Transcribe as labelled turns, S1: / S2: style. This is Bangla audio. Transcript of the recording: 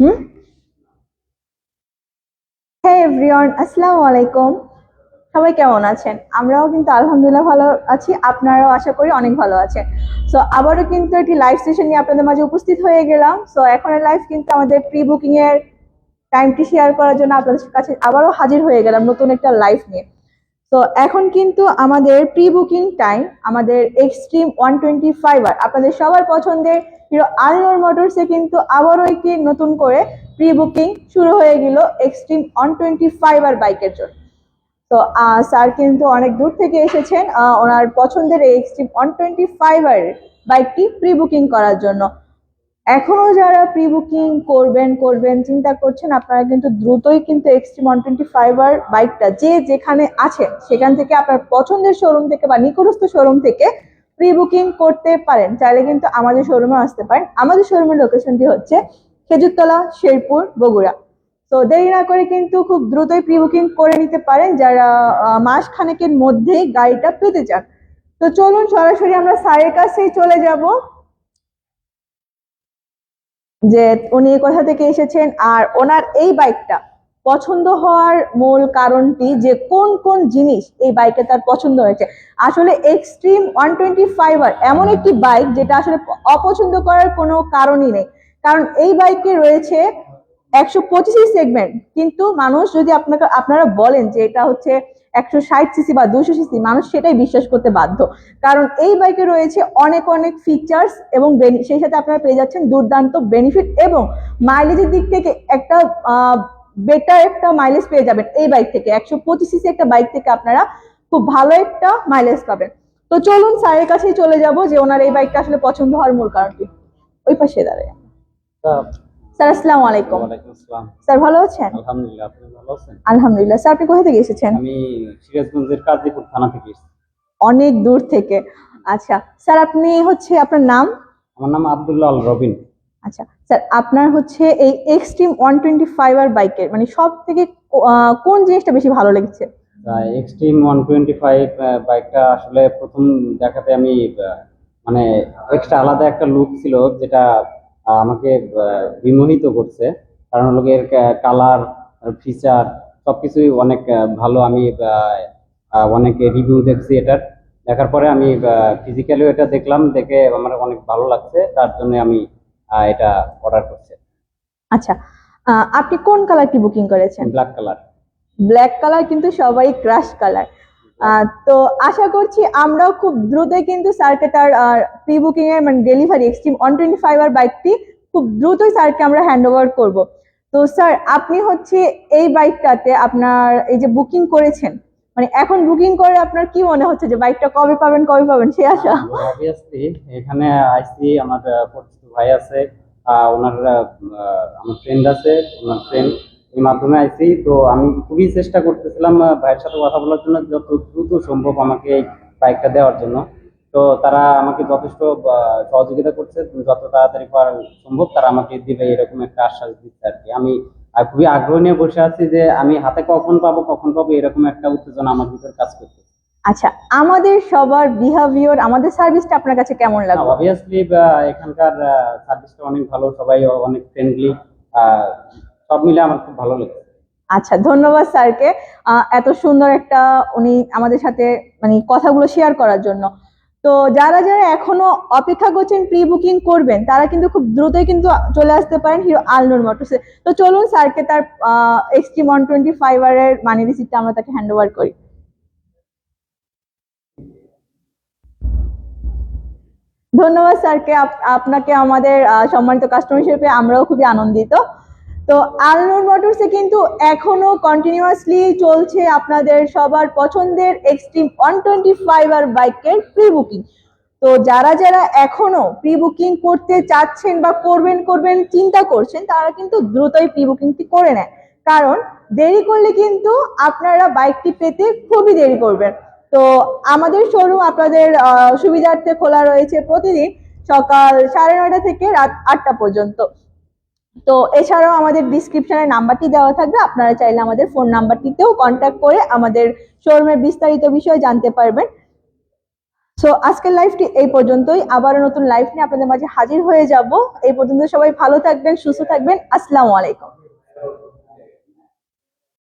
S1: হুম হ্যাঁ এভরিওয়ান আসসালামু আলাইকুম সবাই কেমন আছেন? আমরাও কিন্তু আলহামদুলিল্লাহ ভালো আছি। আপনারাও আশা করি অনেক ভালো আছেন। সো আবারও কিন্তু একটি লাইভ সেশন নিয়ে আপনাদের মাঝে উপস্থিত হয়ে গেলাম। সো এখনের লাইভ কিন্তু আমাদের প্রি বুকিং এর টাইমটি শেয়ার করার জন্য আপনাদের কাছে আবারও হাজির হয়ে গেলাম নতুন একটা লাইভ নিয়ে। তো এখন কিন্তু আমাদের প্রি বুকিং টাইম আমাদের Xtreme one twenty five R আপনাদের সবার পছন্দের হিরো আলনোর মোটরসে কিন্তু আবারও একটি নতুন করে প্রি বুকিং শুরু হয়ে গেল এক্সট্রিম ওয়ান টোয়েন্টি ফাইবার বাইকের জন্য। তো স্যার কিন্তু অনেক দূর থেকে এসেছেন ওনার পছন্দের এই Xtreme one twenty five R বাইকটি প্রি বুকিং করার জন্য। এখনও যারা প্রি বুকিং করবেন করবেন, চিন্তা করছেন, আপনারা কিন্তু দ্রুতই কিন্তু এক্সট্রিম ওয়ান টোয়েন্টি ফাইবার বাইকটা যে যেখানে আছেন, সেখান থেকে আপনার পছন্দের শোরুম থেকে বা নিকটস্থ শোরুম থেকে প্রি বুকিং করতে পারেন, চাইলে কিন্তু আমাদের শোরুমে আসতে পারেন। আমাদের শোরুমের লোকেশনটি হচ্ছে খেজুরতলা, শেরপুর, বগুড়া। তো দেরি না করে কিন্তু খুব দ্রুতই প্রি বুকিং করে নিতে পারেন, যারা মাস খানেকের মধ্যেই গাড়িটা পেতে চান। তো চলুন সরাসরি আমরা স্যারের কাছেই চলে যাব। যে উনি কোথা থেকে এসেছেন আর ওনার এই বাইকটা পছন্দ হওয়ার মূল কারণটি যে কোন কোন জিনিস এই বাইকে তার পছন্দ হয়েছে। আসলে এক্সট্রিম ওয়ান টোয়েন্টি ফাইবার এমন একটি বাইক যেটা আসলে অপছন্দ করার কোনো কারণই নেই। কারণ এই বাইকে রয়েছে একশো পঁচিশ সেগমেন্ট কিন্তু মানুষ যদি আপনাকে, আপনারা বলেন যে এটা হচ্ছে একশো ষাট সিসি বা দুশো সিসি মানুষ সেটাই বিশ্বাস করতে বাধ্য। কারণ এই বাইকে রয়েছে অনেক অনেক ফিচার্স এবং সেই সাথে আপনারা পেয়ে যাচ্ছেন দুর্দান্ত বেনিফিট এবং মাইলেজের দিক থেকে একটা বেটার একটা মাইলেজ পেয়ে যাবেন এই বাইক থেকে। একশো পঁচিশ সিসি একটা বাইক থেকে আপনারা খুব ভালো একটা মাইলেজ পাবেন। তো চলুন স্যারের কাছেই চলে যাব যে ওনার এই বাইকটা আসলে পছন্দ হওয়ার মূল কারণটি ওই পাশে দাঁড়ায়। স্যার আসসালামু আলাইকুম। স্যার ভালো আছেন?
S2: আলহামদুলিল্লাহ আপনি ভালো আছেন?
S1: আলহামদুলিল্লাহ। স্যার আপনি কোথা থেকে এসেছেন?
S2: আমি সিরাজগঞ্জের কাজীপুর থানা থেকে এসেছি।
S1: অনেক দূর থেকে। আচ্ছা স্যার আপনি হচ্ছে আপনার নাম?
S2: আমার নাম আব্দুল্লাহ আল রবিন।
S1: আচ্ছা স্যার, আপনার হচ্ছে এই Xtreme one twenty five R বাইকের মানে সব থেকে কোন জিনিসটা বেশি ভালো লেগেছে?
S2: এক্সট্রিম ওয়ান টোয়েন্টি ফাইভ বাইকটা আসলে প্রথম দেখাতে আমি মানে এক্সট্রা আলাদা একটা লুক ছিল যেটা আমাকে বিমোহিত করছে। কারণ হলো এর কালার ফিচার সবকিছুই অনেক ভালো। আমি অনেক রিভিউ দেখছি এটার। দেখার পরে আমি ফিজিক্যালিও এটা দেখলাম, দেখে আমার অনেক ভালো লাগছে। তার জন্য আমি এটা অর্ডার করছি।
S1: আচ্ছা আপনি কোন কালারটি বুকিং করেছেন?
S2: ব্ল্যাক কালার
S1: ব্ল্যাক কালার কিন্তু সবাই ক্রাশ কালার তো আশা করছি আমরাও খুব দ্রুতই কিন্তু স্যারকে তার প্রি বুকিং এর মানে delivery Xtreme one twenty five R বাইকটি খুব দ্রুতই স্যারকে আমরা হ্যান্ড ওভার করব। তো স্যার আপনি হচ্ছে এই বাইকটাতে আপনার এই যে বুকিং করেছেন মানে এখন বুকিং করে আপনার কি মনে হচ্ছে যে বাইকটা কবে পাবেন কবে পাবেন? সে আশা।
S2: অবভিয়াসলি এখানে আইসি আমার পরিচিত ভাই আছে ওনার আমার ফ্রেন্ড আছে, ওনার ফ্রেন্ড এই মাধ্যমে আইসি তো আমি খুবই চেষ্টা করতেছিলাম ভাইয়ের সাথে কথা বলার জন্য যত দ্রুত সম্ভব আমাকে এই বাইকটা দেওয়ার জন্য। তো তারা আমাকে যথেষ্ট সহযোগিতা করছে, যত তাড়াতাড়ি পারা সম্ভব তারা আমাকে দিবে এরকম একটা আশ্বাস দিচ্ছে আর কি। আমি খুবই আগ্রহ নিয়ে বসে আছি যে আমি হাতে কখন পাবো কখন পাবো এরকম একটা উত্তেজনা আমার ভিতরে কাজ করছে
S1: আচ্ছা আমাদের সবার বিহেভিয়ার আমাদের সার্ভিসটা আপনার কাছে কেমন লাগল?
S2: অবভিয়াসলি এখানকার সার্ভিসটা অনেক ভালো সবাই অনেক ফ্রেন্ডলি সব মিলে আমার খুব ভালো লেগেছে।
S1: আচ্ছা ধন্যবাদ স্যারকে। এত সুন্দর একটা উনি আমাদের সাথে মানে কথাগুলো শেয়ার করার জন্য। তো যারা যারা এখনও অপেক্ষা করছেন প্রি বুকিং করবেন তারা কিন্তু খুব দ্রুতই কিন্তু চলে আসতে পারেন হিরো আলনোর মোটরসে তো চলুন স্যারকে তার এক্সট্রিম ওয়ান টোয়েন্টি ফাইভ এর মানি রিসিপ্টটা আমরা তাকে হ্যান্ড ওভার করি। ধন্যবাদ স্যারকে। আপনাকে আমাদের সম্মানিত কাস্টমার হিসেবে আমরাও খুবই আনন্দিত। তো আলনুর মোটরসে কিন্তু এখনও কন্টিনিউয়াসলি চলছে আপনাদের সবার পছন্দের Xtreme one twenty five R বাইকের প্রি বুকিং তো যারা যারা এখনও প্রি বুকিং করতে চাচ্ছেন বা করবেন করবেন, চিন্তা করছেন, তারা কিন্তু দ্রুতই প্রি বুকিংটি করে নেয় কারণ দেরি করলে কিন্তু আপনারা বাইকটি পেতে খুবই দেরি করবেন। তো আমাদের শোরুম আপনাদের সুবিধার্থে খোলা রয়েছে প্রতিদিন সকাল সাড়ে নয়টা থেকে রাত আটটা পর্যন্ত। তো এছাড়াও আমাদের ডিসক্রিপশনে নাম্বারটি দেওয়া থাকবে। আপনারা চাইলে আমাদের ফোন নাম্বারটিতেও কন্ট্যাক্ট করে আমাদের শোরুমের বিস্তারিত বিষয়ে জানতে পারবেন। সো আজকের লাইভটি এই পর্যন্তই। আবার নতুন লাইভ নিয়ে আপনাদের মাঝে হাজির হয়ে যাব। এই পর্যন্ত সবাই ভালো থাকবেন, সুস্থ থাকবেন। আসসালামু আলাইকুম।